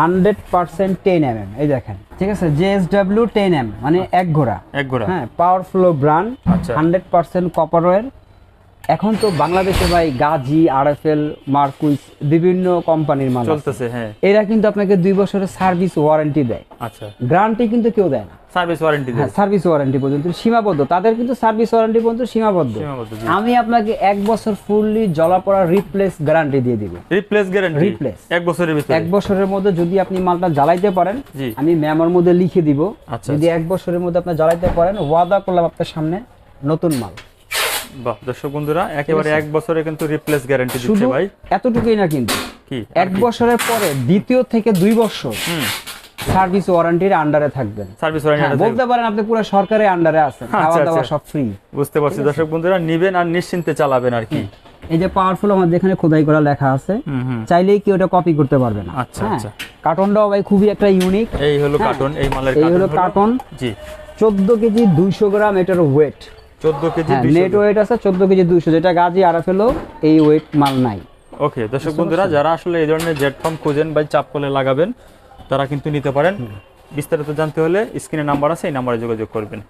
Hundred percent ten M এই দেখেন ঠিক আছে? জেএসডাব্লিউ টেন এম মানে এক ঘোড়া। এক ঘোড়া। হ্যাঁ পাওয়ারফুল ব্রান্ড আচ্ছা। হান্ড্রেড পার্সেন্ট কপার এখন তো বাংলাদেশে ভাই গাজি আরএফএল মার্কুইস বিভিন্ন কোম্পানির মাল চলতেছে হ্যাঁ। এরা কিন্তু আপনাকে দুই বছরের সার্ভিস ওয়ারেন্টি দেয়। আচ্ছা। গ্যারান্টি কিন্তু কেউ দেয় না। সার্ভিস ওয়ারেন্টি হ্যাঁ সার্ভিস ওয়ারেন্টি পর্যন্ত। সীমাবদ্ধ। তাদের কিন্তু সার্ভিস ওয়ারেন্টি পর্যন্ত সীমাবদ্ধ। আমি আপনাকে এক বছর ফুললি জলাপড়া রিপ্লেস গ্যারান্টি দিয়ে দিব। Replace guarantee? Replace। এক বছরের ভিতরে? এক বছরের মধ্যে যদি আপনি মালটা জ্বালাইতে পারেন। আমি মেমোর মধ্যে লিখে দিব। আচ্ছা, যদি এক বছরের মধ্যে আপনি জ্বালাইতে পারেন ওয়াদা করলাম আপনার সামনে নতুন মাল। বাহ দর্শক বন্ধুরা একেবারে এক বছরে কিন্তু রিপ্লেস গ্যারান্টি দিচ্ছে ভাই। এতটুকুই না কিন্তু। কি? এক বছরের পরে দ্বিতীয় থেকে দুই বছর হুম। সার্ভিস ওয়ারেন্টির আন্ডারে থাকবেন। সার্ভিস হ্যাঁ, ওয়ারেন্টি বলতে পারেন আপনি পুরো সরকারের আন্ডারে আছেন আচ্ছা, খাওয়া দাওয়া আচ্ছা। সব ফ্রি বুঝতে পারছি। দর্শক বন্ধুরা নিবেন আর নিশ্চিন্তে চালাবেন আর কি। এই যে পাওয়ারফুল আমাদের এখানে খোদাই করা লেখা আছে চাইলেই কি ওটা কপি করতে পারবে না। আচ্ছা, হ্যাঁ আচ্ছা। কার্টনটাও ভাই খুবই একটা ইউনিক এই হলো হ্যাঁ। কার্টন এই মালের এই হলো কার্টন জি। চোদ্দ কেজি দুইশো গ্রাম এটার ওয়েট 14 কেজি হ্যাঁ নেট ওয়েট আছে চোদ্দ কেজি দুইশো। যেটা গাজি আরাফেলো এই ওয়েট মাল নাই। ওকে দর্শক বন্ধুরা যারা আসলে এই ধরনের জেট ফর্ম খুঁজেন বা চাপ কলে লাগাবেন তারা কিন্তু নিতে পারেন। বিস্তারিত জানতে হলে স্ক্রিনে নাম্বার আছে এই নাম্বারে যোগাযোগ করবেন।